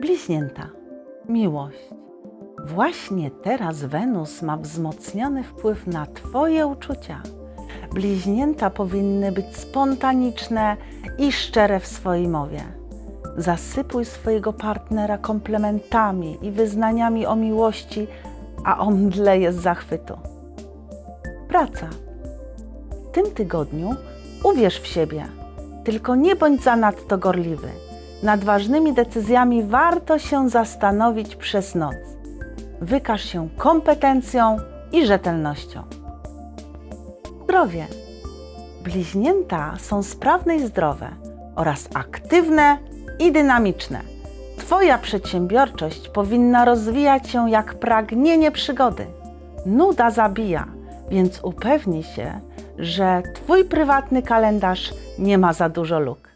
Bliźnięta, miłość. Właśnie teraz Wenus ma wzmocniony wpływ na Twoje uczucia. Bliźnięta powinny być spontaniczne i szczere w swojej mowie. Zasypuj swojego partnera komplementami i wyznaniami o miłości, a on mdleje z zachwytu. Praca. W tym tygodniu uwierz w siebie, tylko nie bądź zanadto gorliwy. Nad ważnymi decyzjami warto się zastanowić przez noc. Wykaż się kompetencją i rzetelnością. Zdrowie. Bliźnięta są sprawne i zdrowe oraz aktywne i dynamiczne. Twoja przedsiębiorczość powinna rozwijać się jak pragnienie przygody. Nuda zabija, więc upewnij się, że Twój prywatny kalendarz nie ma za dużo luk.